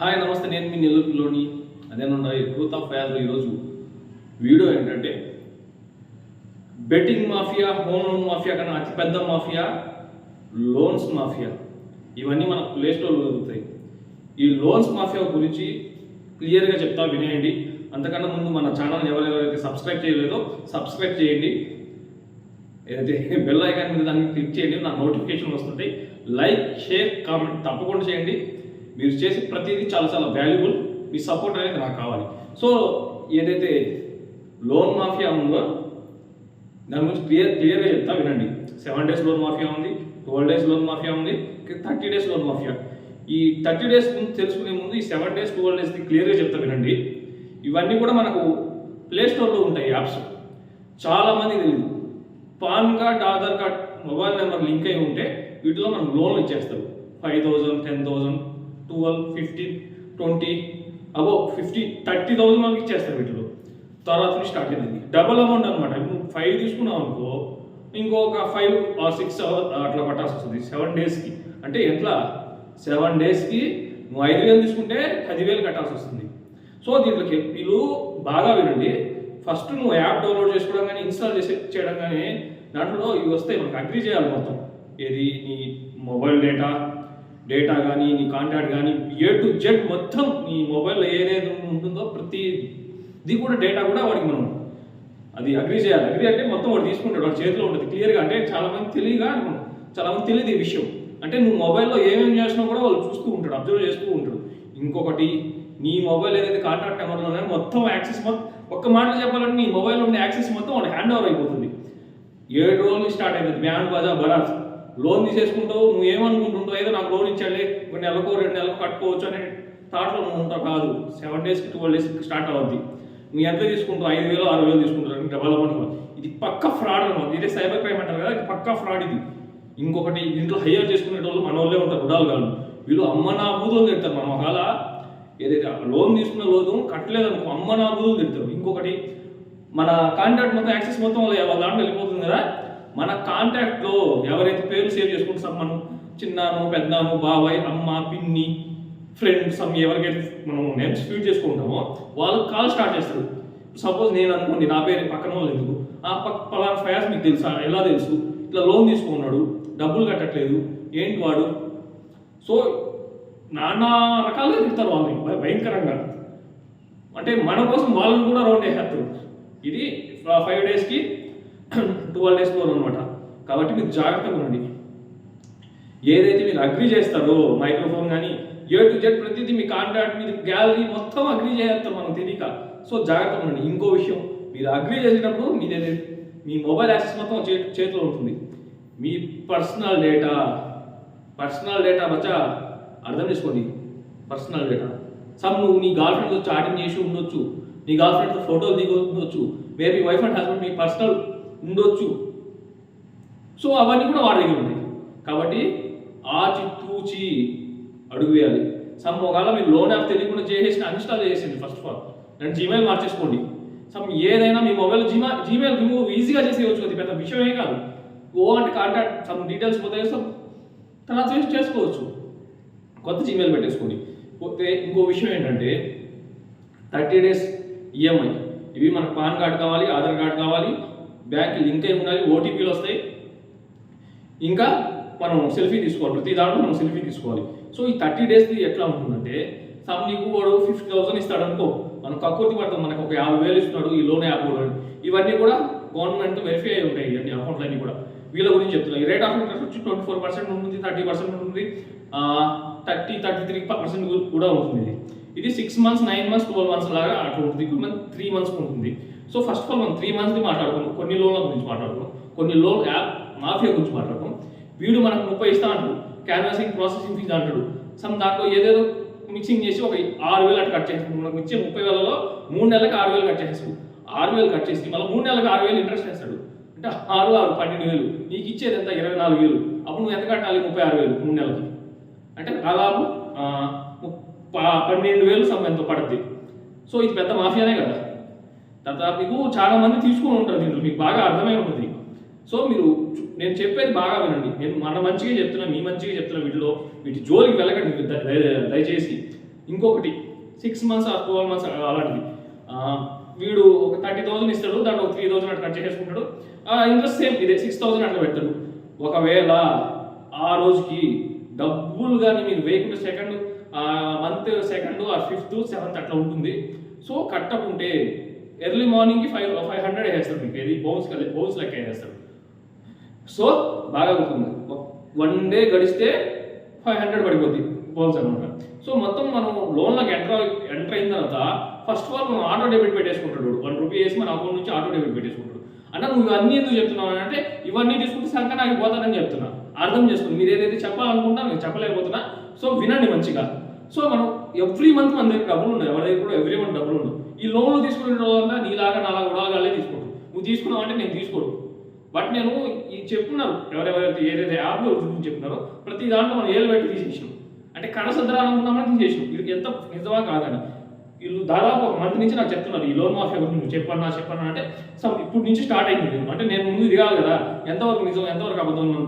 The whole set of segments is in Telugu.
హాయ్ నమస్తే నేను మీ నెల్లూరులోని అదేనండి ట్రూత్ ఆఫ్ ఫ్యాజ్లో ఈరోజు వీడియో ఏంటంటే betting mafia home loan mafia కన్నా అతిపెద్ద మాఫియా లోన్స్ మాఫియా ఇవన్నీ మన ప్లే స్టోర్లో దొరుకుతాయి. ఈ లోన్స్ మాఫియా గురించి క్లియర్గా చెప్తా వినేయండి. అంతకన్నా ముందు మన ఛానల్ ఎవరెవరైతే సబ్స్క్రైబ్ చేయలేదో సబ్స్క్రైబ్ చేయండి. ఏదైతే బెల్ ఐకాన్ మీద దాన్ని క్లిక్ చేయండి నా నోటిఫికేషన్ వస్తుంటాయి లైక్ షేర్ కామెంట్ తప్పకుండా చేయండి. మీరు చేసే ప్రతిదీ చాలా చాలా వాల్యుబుల్ మీ సపోర్ట్ అనేది నాకు కావాలి. సో ఏదైతే లోన్ మాఫియా ఉందో దాని గురించి క్లియర్ క్లియర్గా చెప్తా వినండి. సెవెన్ డేస్ లోన్ మాఫియా ఉంది ట్వెల్వ్ డేస్ లోన్ మాఫియా ఉంది థర్టీ డేస్ లోన్ మాఫియా ఈ థర్టీ డేస్ ముందు తెలుసుకునే ముందు ఈ సెవెన్ డేస్ ట్వెల్వ్ డేస్ది క్లియర్గా చెప్తా వినండి. ఇవన్నీ కూడా మనకు ప్లే స్టోర్లో ఉంటాయి యాప్స్ చాలామంది తెలియదు PAN card Aadhaar card mobile number link అయి ఉంటే వీటిలో మనకు లోన్లు ఇచ్చేస్తారు. Five thousand ten thousand twelve fifteen twenty above fifty thirty thousand మనకి ఇచ్చేస్తారు వీటిలో. తర్వాత నుంచి స్టార్ట్ అయింది డబుల్ అమౌంట్ అనమాట ఇప్పుడు ఫైవ్ తీసుకున్నాం అనుకో ఇంకొక ఫైవ్ ఆర్ సిక్స్ అట్లా పట్టాల్సి వస్తుంది. సెవెన్ డేస్కి అంటే ఎట్లా? సెవెన్ డేస్కి నువ్వు ఐదు వేలు తీసుకుంటే పదివేలు కట్టాల్సి వస్తుంది. సో దీంట్లోకి వీళ్ళు బాగా వినండి. ఫస్ట్ నువ్వు యాప్ డౌన్లోడ్ చేసుకోవడం కానీ ఇన్స్టాల్ చేసి చేయడం కానీ దాంట్లో ఇవి వస్తాయి. మనకు అగ్రి చేయాలి మొత్తం. ఏది? నీ మొబైల్ డేటా డేటా కానీ నీ కాంటాక్ట్ కానీ ఏ టు జెడ్ మొత్తం నీ మొబైల్లో ఏదేది ఉంటుందో ప్రతి ఇది కూడా డేటా కూడా వాడికి మనం అది అగ్రి చేయాలి. అగ్రి అంటే మొత్తం వాడు తీసుకుంటాడు. వాడి చేతిలో ఉంటుంది. క్లియర్గా అంటే చాలామంది తెలియగా చాలామంది తెలియదు ఈ విషయం. అంటే నువ్వు మొబైల్లో ఏమేమి చేసినా కూడా వాళ్ళు చూస్తూ ఉంటాడు అబ్జర్వ్ చేస్తూ ఉంటాడు ఇంకొకటి నీ మొబైల్ ఏదైతే కాంటాక్ట్ నెంబర్లోనే మొత్తం యాక్సెస్ మొత్తం ఒక్క మాటలో చెప్పాలంటే నీ మొబైల్ ఉండే యాక్సెస్ మొత్తం వాడు హ్యాండ్ ఓవర్ అయిపోతుంది. ఏడు రోజులు స్టార్ట్ అయిపోతుంది. బ్యాండ్ బజా బరాత్ లోన్ తీసేసుకుంటావు నువ్వు ఏమనుకుంటుంటావు ఏదో నాకు లోన్ ఇచ్చాడే ఒక నెలకో రెండు నెలలకు కట్టుకోవచ్చు అనే థాట్లో నువ్వు ఉంటావు కాదు. సెవెన్ డేస్కి ట్వెల్వ్ డేస్కి స్టార్ట్ అవుద్ది. నువ్వు ఎంత తీసుకుంటావు? ఐదు వేలు ఆరు వేలు తీసుకుంటారు డెవలప్మెంట్ ఇది పక్క ఫ్రాడ్ అనమాట ఇదే సైబర్ క్రైమ్ అంటారు కదా ఇది పక్క ఫ్రాడ్ ఇది. ఇంకొకటి దీంట్లో హయ్యర్ చేసుకునే వాళ్ళు మన వాళ్ళే ఉంటారు గుడాలు కాదు వీళ్ళు అమ్మ నా బూతులు తిడతారు. మనం ఒకవేళ ఏదైతే లోన్ తీసుకున్న లోన్ కట్టలేదు అనుకో అమ్మ నా బూతులు తిడతారు. ఇంకొకటి మన కాంటాక్ట్ మొత్తం యాక్సెస్ మొత్తం వాళ్ళ దాంట్లో వెళ్ళిపోతుంది కదా. మన కాంటాక్ట్లో ఎవరైతే పేరు సేవ్ చేసుకుంటాం మనం చిన్నాను పెద్దాను బాబాయ్ అమ్మ పిన్ని ఫ్రెండ్ సమ్ ఎవరికైతే మనం నేమ్స్ ఫీడ్ చేసుకుంటామో వాళ్ళు కాల్ స్టార్ట్ చేస్తారు. సపోజ్ నేను అనుకోండి నా పేరు పక్కన వాళ్ళు ఎందుకు? ఆ పక్క పలానా ఫయాస్ మీకు తెలుసా? ఎలా తెలుసు? ఇట్లా లోన్ తీసుకున్నాడు డబ్బులు కట్టట్లేదు ఏంటి వాడు? సో నానా రకాలుగా తిడతారు వాళ్ళని భయంకరంగా. అంటే మన కోసం వాళ్ళని కూడా రౌండ్ వేసేస్తారు ఇది ఫైవ్ డేస్కి ట్వెల్వ్ డేస్ లోన్ అనమాట కాబట్టి మీరు జాగ్రత్తగా ఉండండి. ఏదైతే మీరు అగ్రి చేస్తారో మైక్రోఫోన్ కానీ ఏ టు జెడ్ ప్రతిదీ మీ కాంటాక్ట్ మీద గ్యాలరీ మొత్తం అగ్రి చేస్తారు మనం తెలియక. సో జాగ్రత్తగా ఉండండి. ఇంకో విషయం మీరు అగ్రి చేసేటప్పుడు మీ మీ మొబైల్ యాక్సెస్ మొత్తం చే చేతిలో ఉంటుంది. మీ పర్సనల్ డేటా పర్సనల్ డేటా మచ్చా అర్థం చేసుకోండి. పర్సనల్ డేటా సమ్ నువ్వు నీ గర్ల్ ఫ్రెండ్తో చాటింగ్ చేసి ఉండొచ్చు. నీ గర్ల్ ఫ్రెండ్తో ఫోటోలు దిగి ఉండొచ్చు మేబీ వైఫ్ అండ్ హస్బెండ్ మీ పర్సనల్ ఉండొచ్చు. సో అవన్నీ కూడా వాడి దగ్గర ఉంటాయి. కాబట్టి ఆచి తూచి అడుగు వేయాలి. సమ్ ఒకవేళ మీరు లోన్ యాప్ తెలియకుండా చేసేసి అన్ఇన్స్టాల్ చేసేయండి ఫస్ట్ ఆఫ్ ఆల్ దాన్ని జీమెయిల్ మార్చేసుకోండి. సమ్ ఏదైనా మీ మొబైల్ జీమా జీమెయిల్ రిమూవ్ ఈజీగా చేసేయచ్చు అది పెద్ద విషయమే కాదు. ఓ అంటే కాంటాక్ట్ సమ్ డీటెయిల్స్ పోతే సమ్ తర్వాత చేసి చేసుకోవచ్చు. కొత్త జీమెయిల్ పెట్టేసుకోండి. పోతే ఇంకో విషయం ఏంటంటే థర్టీ డేస్ ఈఎంఐ ఇవి మనకు పాన్ కార్డ్ కావాలి ఆధార్ కార్డ్ కావాలి బ్యాంక్ లింక్ అయి ఉండాలి ఓటీపీలు వస్తాయి. ఇంకా మనం సెల్ఫీ తీసుకోవాలి ప్రతి దాంట్లో మనం సెల్ఫీ తీసుకోవాలి. సో ఈ థర్టీ డేస్ది ఎట్లా ఉంటుందంటే సమ్ నీకు వాడు ఫిఫ్టీ థౌసండ్ ఇస్తాడు అనుకో మనం కక్కుర్తి పడతాం మనకు ఒక యాభై వేలు ఇస్తున్నాడు ఈ లోన్ యాప్ కూడా. ఇవన్నీ కూడా గవర్నమెంట్ వెరిఫై అయి ఉంటాయి ఇవన్నీ అకౌంట్లు అన్నీ కూడా. వీళ్ళ గురించి చెప్తున్నాయి రేట్ ఆఫ్ ఇంట్రెస్ట్ వచ్చి ట్వంటీ ఫోర్ పర్సెంట్ ఉంటుంది థర్టీ పర్సెంట్ ఉంటుంది థర్టీ థర్టీ త్రీ పర్సెంట్ కూడా ఉంటుంది. ఇది six months nine months twelve months లాగా అట్లా ఉంటుంది మన త్రీ మంత్స్ ఉంటుంది. సో ఫస్ట్ ఆఫ్ ఆల్ మనం త్రీ మంత్స్ది మాట్లాడుకున్నాం కొన్ని లోన్ల గురించి మాట్లాడుకున్నాం కొన్ని లోన్ యాప్ మాఫియా గురించి మాట్లాడుకున్నాం వీడు మనకు ముప్పై ఇస్తా అంటాడు. క్యాన్వాసింగ్ ప్రాసెసింగ్ ఫీజు అంటాడు. సమ్ దాంట్లో ఏదేదో మిక్సింగ్ చేసి ఒక ఆరు వేలు అట్లా కట్ చేస్తాడు మనకు ఇచ్చే ముప్పై వేలలో మూడు నెలలకు ఆరు వేలు కట్ చేస్తాడు ఆరు వేలు కట్ చేసి మళ్ళీ మూడు నెలలకు ఆరు వేలు ఇంట్రెస్ట్ వేస్తాడు. అంటే ఆరు ఆరు పన్నెండు వేలు. నీకు ఇచ్చేది ఎంత? ఇరవై నాలుగు వేలు. అప్పుడు నువ్వు ఎంత కట్టాలి? ముప్పై ఆరు వేలు మూడు నెలలకి. అంటే దాదాపు పన్నెండు వేలు సమ్ ఎంతో పడుద్ది సో ఇది పెద్ద మాఫియానే కదా. తర్వాత మీకు చాలా మంది తీసుకొని ఉంటారు దీంట్లో. మీకు బాగా అర్థమై ఉంటుంది. సో మీరు నేను చెప్పేది బాగా వినండి. నేను మన మంచిగా చెప్తున్నా మీ మంచిగా చెప్తున్నా వీటిలో. వీటి జోలికి వెళ్ళకండి. దయచేసి. ఇంకొకటి six months or twelve months అలాంటిది. వీడు ఒక థర్టీ థౌసండ్ ఇస్తాడు. దాంట్లో ఒక త్రీ థౌసండ్ అట్లా కట్ చేసుకుంటాడు ఇంట్రెస్ట్ సేమ్ ఇదే. సిక్స్ థౌసండ్ అట్లా పెడతాడు. ఒకవేళ ఆ రోజుకి డబ్బులు కానీ మీరు వేయకుండా సెకండ్ మంత్ సెకండ్ ఆ ఫిఫ్త్ సెవెంత్ అట్లా ఉంటుంది. సో కట్టకుంటే ఎర్లీ మార్నింగ్కి ఫైవ్ ఫైవ్ హండ్రెడ్ వేస్తాడు మీకు. ఏది? బౌన్స్ బౌన్స్ లెక్క వేస్తాడు సో బాగా అవుతుంది వన్ డే గడిస్తే ఫైవ్ హండ్రెడ్ పడిపోద్ది బౌన్స్ అనమాట సో మొత్తం మనం లోన్లోకి ఎంటర్ ఎంటర్ అయిన తర్వాత ఫస్ట్ ఆఫ్ ఆల్ మనం ఆటో డెబిట్ పెట్టేసుకుంటాడు వన్ రూపీ వేసి మన అకౌంట్ నుంచి ఆటో డెబిట్ పెట్టేసుకుంటాడు. అన్న నువ్వు అన్ని ఎందుకు చెప్తున్నావు అంటే ఇవన్నీ తీసుకుంటే సంఖ్య నాకు పోతానని చెప్తున్నా. అర్థం చేసుకోండి మీరు ఏదైతే చెప్పాలనుకుంటా నేను చెప్పలేకపోతున్నా. సో వినండి మంచిగా. సో మనం ఎవ్రీ మంత్ మన దగ్గర డబ్బులు ఉన్నాయి. ఎవరి దగ్గర కూడా ఎవ్రీ మంత్ డబ్బులు ఉండవు. ఈ లోన్లు తీసుకునే రోజంతా నీలాగా నాలుగు ఉడాగాలే తీసుకోడు నువ్వు తీసుకున్నావు అంటే నేను తీసుకోడు బట్ నేను ఈ చెప్తున్నారు ఎవరెవరైతే ఏదైతే యాప్లో గురించి చెప్తున్నారో ప్రతి దాంట్లో మనం ఏళ్ళు పెట్టి తీసేసాం అంటే కనసద్రాలనుకున్నామని తీసేసాం ఇది ఎంత నిజమా కాదని. వీళ్ళు దాదాపు ఒక మంత్ నుంచి నాకు చెప్తున్నారు ఈ లోన్ మాఫియా గురించి నువ్వు చెప్పన్నా చెప్పన్నా అంటే సో ఇప్పుడు నుంచి స్టార్ట్ అయింది నేను అంటే నేను ముందు దిగాలి కదా ఎంతవరకు నిజం ఎంతవరకు అబద్ధం మనం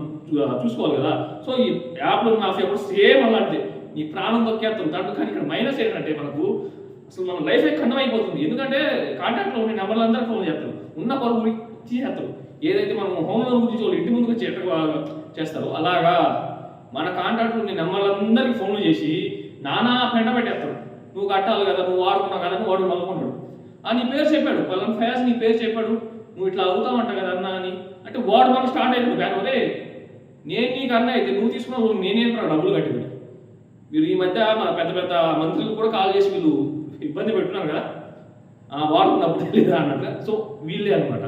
చూసుకోవాలి కదా. సో ఈ యాప్ లోన్ మాఫియా కూడా సేమ్ అలాంటిది. నీ ప్రాణం తొక్కేస్తాం. దాంట్లో కానీ ఇక్కడ మైనస్ ఏంటంటే మనకు అసలు మన లైఫ్ ఖండం అయిపోతుంది. ఎందుకంటే కాంటాక్ట్లో ఉండే నెంబర్లు అందరూ ఫోన్ చేస్తారు. ఉన్న పరుగు చేస్తారు ఏదైతే మనం హోమ్ లోన్ గురించి వాళ్ళు ఇంటి ముందుకు వచ్చి చేస్తారు చేస్తారో అలాగా మన కాంటాక్ట్లో ఉండే నెంబర్లందరికీ ఫోన్లు చేసి నానా పెంట పెట్టేస్తారు. నువ్వు కట్టాలి కదా నువ్వు వాడుకున్నావు కదా నువ్వు వాడు నమ్ముకుంటాడు ఆ నీ పేరు చెప్పాడు పలానా ఫయాజ్ నీ పేరు చెప్పాడు నువ్వు ఇట్లా అవుతావంట కదా అన్న అని. అంటే వాడు మనం స్టార్ట్ అయిపోయి కానీ ఒరే నేను నీకు అన్న అయితే నువ్వు తీసుకున్నావు లోన్ నేనేంట్రా డబ్బులు కట్టింది? మీరు ఈ మధ్య మన పెద్ద పెద్ద మంత్రులు కూడా కాల్ చేసి వీళ్ళు ఇబ్బంది పెట్టున్నారు కదా. ఆ వాడుకున్నప్పుడు తెలియదా అన్నట్టు. సో వీళ్ళే అనమాట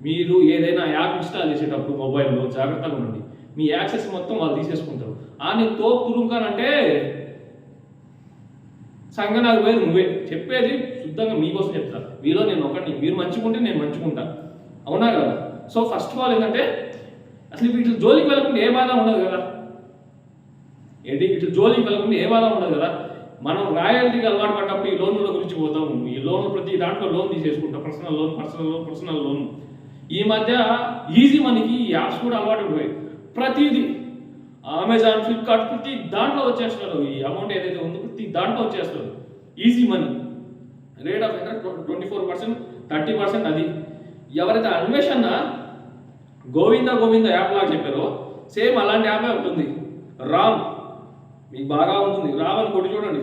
మీరు ఏదైనా యాప్ ఇన్స్టాల్ చేసేటప్పుడు మొబైల్లో జాగ్రత్తగా ఉండండి. మీ యాక్సెస్ మొత్తం వాళ్ళు తీసేసుకుంటారు. ఆ నేను తోపు తురుంకానంటే సంఘం నాకు పోయేది నువ్వే. చెప్పేది శుద్ధంగా మీకోసం చెప్తా మీలో నేను ఒకటి మీరు మంచుకుంటే నేను మంచుకుంటా. అవునా కదా? సో ఫస్ట్ ఆఫ్ ఆల్ ఏంటంటే అసలు వీటి జోలికి వెళ్ళకుండా ఏ బాధ ఉండదు కదా? ఏంటి? వీటి జోలికి వెళ్ళకుండా ఏ బాధ ఉండదు కదా? మనం రాయల్టీకి అలవాటు పడ్డప్పుడు ఈ లోన్ల గురించి పోతాము ఈ లోన్ ప్రతి దాంట్లో loan తీసేసుకుంటాం. Personal loan personal loan personal loan. ఈ మధ్య ఈజీ మనకి ఈ యాప్స్ కూడా అలవాటు పోయాయి ప్రతిదీ అమెజాన్ ఫ్లిప్కార్ట్ ప్రతి దాంట్లో వచ్చేస్తున్నారు. ఈ అమౌంట్ ఏదైతే ఉందో ప్రతి దాంట్లో వచ్చేస్తారు easy money rate of interest twenty four percent thirty percent అది. ఎవరైతే అన్వేషణ గోవింద గోవింద యాప్ లాగా చెప్పారో సేమ్ అలాంటి యాపే ఉంటుంది. రామ్ మీకు బాగా ఉంటుంది. రామ్ అని కొట్టి చూడండి.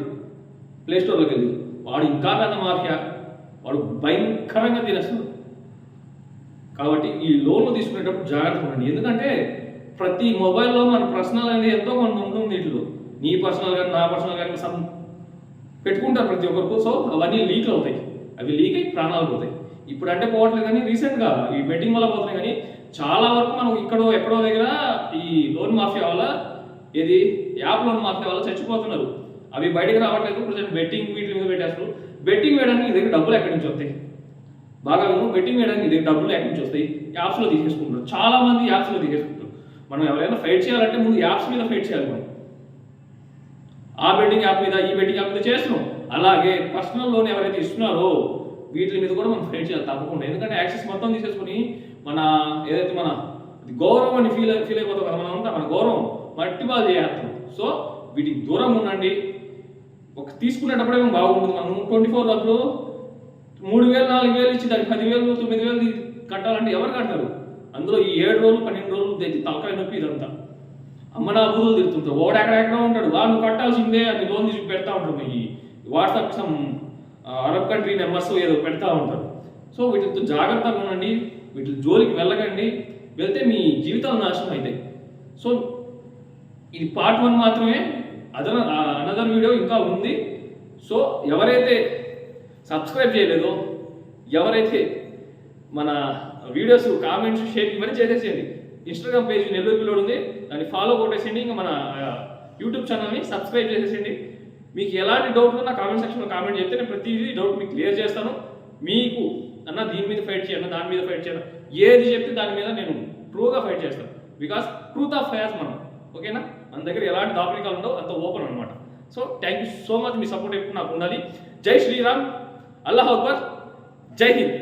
ప్లే స్టోర్లోకి వెళ్ళి. వాడు ఇంకా పెద్ద మాఫియా. వాడు భయంకరంగా తినేస్తాడు కాబట్టి ఈ లోన్లు తీసుకునేటప్పుడు జాగ్రత్తగా ఉండండి. ఎందుకంటే ప్రతి మొబైల్లో మన పర్సనల్ అనేది ఎంతో కొంత ఉంటుంది వీటిలో నీ పర్సనల్ కానీ నా పర్సనల్ కానీ సమ్ పెట్టుకుంటారు ప్రతి ఒక్కరికి సో అవన్నీ లీక్ అవుతాయి. అవి లీక్ అయి ప్రాణాలు పోతాయి. ఇప్పుడు అంటే పోవట్లేదు కానీ రీసెంట్గా ఈ బెట్టింగ్ వల్ల పోతున్నాయి కానీ చాలా వరకు మనం ఇక్కడో ఎక్కడో దగ్గర ఈ లోన్ మాఫియా వల్ల ఏది యాప్ లోన్ మాఫియా వల్ల చచ్చిపోతున్నారు. అవి బయటకు రావట్లేదు. ప్రజెంట్ బెట్టింగ్ వీటి మీద పెట్టేస్తారు బెట్టింగ్ వేయడానికి దగ్గర డబ్బులు ఎక్కడి నుంచి వస్తాయి? బాగా విను. బెట్టింగ్ వేయడానికి దగ్గర డబ్బులు ఎక్కడి నుంచి వస్తాయి? యాప్స్లో తీసేసుకుంటారు చాలా మంది యాప్స్లో తీసేసుకుంటారు మనం ఎవరైనా ఫైట్ చేయాలంటే ముందు యాప్స్ మీద ఫైట్ చేయాలి మనం. ఆ బెట్టింగ్ యాప్ మీద ఈ బెట్టింగ్ యాప్ మీద చేస్తున్నాం. అలాగే పర్సనల్ లోన్ ఎవరైతే ఇస్తున్నారో వీటి మీద కూడా మనం ఫైట్ చేయాలి తప్పకుండా. ఎందుకంటే యాక్సెస్ మొత్తం తీసేసుకుని మన ఏదైతే మన గౌరవం అని ఫీల్ ఫీల్ అయిపోతాం కదా మనం అంతా మన గౌరవం మట్టి బాగా చేస్తాం సో వీటికి దూరం ఉండండి. ఒక తీసుకునేటప్పుడే బాగుంటుంది. మనం ట్వంటీ ఫోర్ వరకు మూడు వేలు నాలుగు వేలు ఇచ్చి దానికి పదివేలు తొమ్మిది వేలు కట్టాలంటే ఎవరు కడతారు? అందులో ఈ ఏడు రోజులు పన్నెండు రోజులు తెచ్చి తలకాయ నొప్పి ఇదంతా. అమ్మ నా బుద్ధులు తిరుగుతుంటారు వాడు ఎక్కడెక్కడ ఉంటాడు? వాడు నువ్వు కట్టాల్సిందే అని లోన్ తీసి పెడతా ఉంటారు ఈ WhatsApp some Arab country numbers ఏదో పెడతా ఉంటారు. సో వీటితో జాగ్రత్తగా ఉండండి వీటి జోలికి వెళ్ళకండి వెళ్తే మీ జీవితాలు నాశనం అవుతాయి సో ఇది పార్ట్ వన్ మాత్రమే. అదన అనదర్ వీడియో ఇంకా ఉంది. సో ఎవరైతే సబ్స్క్రైబ్ చేయలేదో ఎవరైతే మన వీడియోస్ కామెంట్స్ షేర్ ఇవన్నీ చేసేసేయండి. ఇన్స్టాగ్రామ్ పేజ్ నెల్లూరు పిల్లోడు ఉంది. దాన్ని ఫాలో కొట్టేసేయండి. ఇంకా మన యూట్యూబ్ ఛానల్ని సబ్స్క్రైబ్ చేసేసేయండి. మీకు ఎలాంటి డౌట్ ఉన్నా కామెంట్ సెక్షన్లో కామెంట్ చెప్తే నేను ప్రతిదీ డౌట్ మీకు క్లియర్ చేస్తాను. మీకు అన్న దీని మీద ఫైట్ చేయను దాని మీద ఫైట్ చేయాలి ఏది చెప్తే దాని మీద నేను ట్రూగా ఫైట్ చేస్తాను. బికాస్ ట్రూత్ ఆఫ్ ఫేస్ మనం. ఓకేనా మన దగ్గర ఎలాంటి దాపరికాలు ఉండవు అంత ఓపెన్ అనమాట so thank you so much me support ఎప్పుడు నాకు ఉండాలి. జై శ్రీరామ్. అల్లాహ్ అక్బర్. జై హింద్.